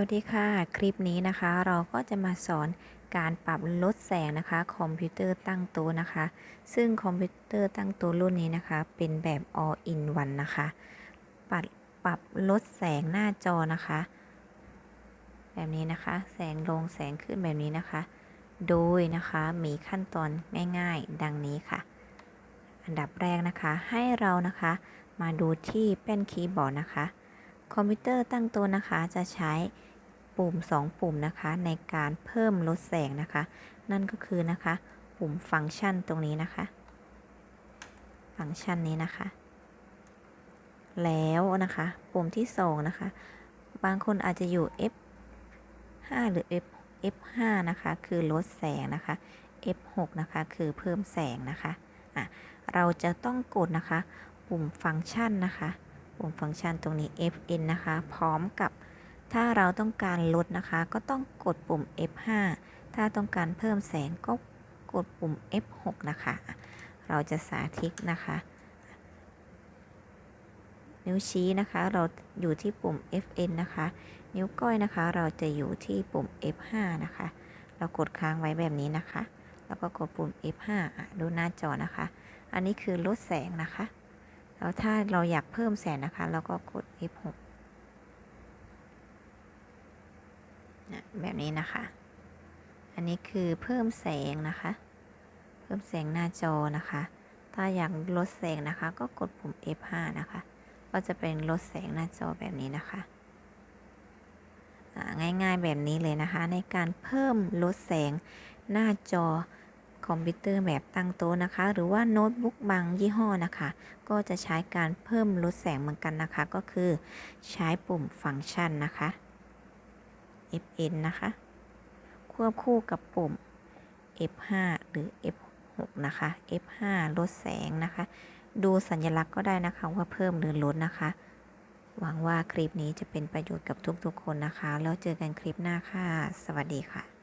วัสดีค่ะ คลิปนี้นะคะ เราก็จะมาสอนการปรับลดแสงนะคะ คอมพิวเตอร์ตั้งโต๊ะนะคะ ซึ่งคอมพิวเตอร์ตั้งโต๊ะรุ่นนี้นะคะ เป็นแบบ all in one นะคะ ปรับปรับลดแสงหน้าจอนะคะ แบบนี้นะคะ แสงลงแสงขึ้นแบบนี้นะคะ โดยนะคะมีขั้นตอนง่ายๆ ดังนี้ค่ะ อันดับแรกนะคะให้เรานะคะมาดูที่แป้นคีย์บอร์ดนะคะ คอมพิวเตอร์ตั้งต๊ะนะคะ จะใช้ปุ่ม 2 ปุ่มนะคะ ในการเพิ่มลดแสงนะคะ นั่นก็คือนะคะ ปุ่มฟังก์ชันตรงนี้นะคะ ฟังก์ชันนี้นะคะ แล้วนะคะ ปุ่มที่ 2 นะคะ บางคนอาจจะอยู่ F5 หรือ F F5 นะคะ คือลดแสงนะคะ F6 นะคะ คือเพิ่มแสงนะคะอะเราจะต้องกดนะคะ ปุ่มฟังก์ชันนะคะ ปุ่มฟังก์ชันตรงนี้ Fn นะคะ พร้อมกับถ้าเราต้องการลดนะคะ ก็ต้องกดปุ่ม F5 ถ้าต้องการเพิ่มแสงก็กดปุ่ม F6 นะคะ เราจะสาธิตนะคะ นิ้วชี้นะคะเราอยู่ที่ปุ่ม Fn นะคะ นิ้วก้อยนะคะ เราจะอยู่ที่ปุ่ม F5 นะคะ เรากดค้างไว้แบบนี้นะคะ แล้วก็กดปุ่ม F5 ดูหน้าจอนะคะ อันนี้คือลดแสงนะคะ แล้วถ้าเราอยากเพิ่มแสงนะคะ เราก็กด F6 นะแบบนี้นะคะ อันนี้คือเพิ่มแสงนะคะ เพิ่มแสงหน้าจอนะคะ ถ้าอยากลดแสงนะคะ ก็กดปุ่ม F5 นะคะ ก็จะเป็นลดแสงหน้าจอแบบนี้นะคะง่ายๆแบบนี้เลยนะคะ ในการเพิ่มลดแสงหน้าจอ คอมพิวเตอร์แบบตั้งโต๊ะนะคะ หรือว่าโน้ตบุ๊กบางยี่ห้อนะคะ ก็จะใช้การเพิ่มลดแสงเหมือนกันนะคะ ก็คือใช้ปุ่มฟังก์ชันนะคะ Fn นะคะ ควบคู่กับปุ่ม F5 หรือ F6 นะคะ F5 ลดแสงนะคะ ดูสัญลักษณ์ก็ได้นะคะว่าเพิ่มหรือลดนะคะ หวังว่าคลิปนี้จะเป็นประโยชน์กับทุกๆคนนะคะ แล้วเจอกันคลิปหน้าค่ะ สวัสดีค่ะ